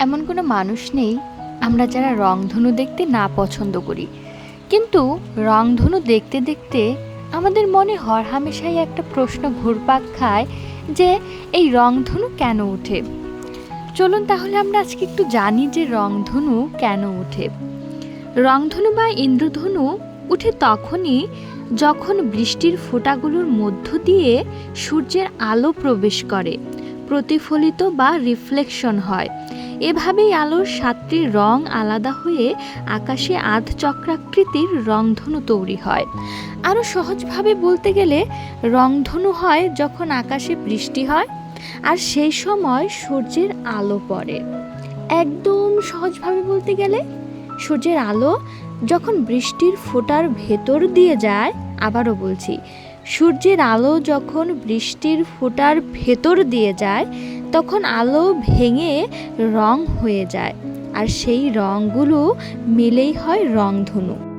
এমন কোনো মানুষ নেই আমরা যারা রংধনু দেখতে না পছন্দ করি। কিন্তু রংধনু দেখতে দেখতে আমাদের মনে হরহামেশাই একটা প্রশ্ন ঘুরপাক খায় যে এই রংধনু কেন ওঠে চলুন তাহলে আমরা আজকে একটু জানি যে রংধনু কেন ওঠে রংধনু বা ইন্দ্রধনু উঠে তখনই যখন বৃষ্টির ফোঁটাগুলোর মধ্য দিয়ে সূর্যের আলো প্রবেশ করে, প্রতিফলিত বা রিফ্লেকশন হয়। এভাবেই আলোর সাতটি রং আলাদা হয়ে আকাশে আধ চক্রাকৃতির রংধনু তৈরি হয়। আরও সহজভাবে বলতে গেলে, রংধনু হয় যখন আকাশে বৃষ্টি হয়, আর সেই সময় সূর্যের আলো পড়ে। একদম সহজভাবে বলতে গেলে, সূর্যের আলো যখন বৃষ্টির ফোটার ভেতর দিয়ে যায়, আবারও বলছি, সূর্যের আলো যখন বৃষ্টির ফোটার ভেতর দিয়ে যায় তখন আলো ভেঙে রং হয়ে যায় আর সেই রঙগুলো মিলেই হয় রংধনু।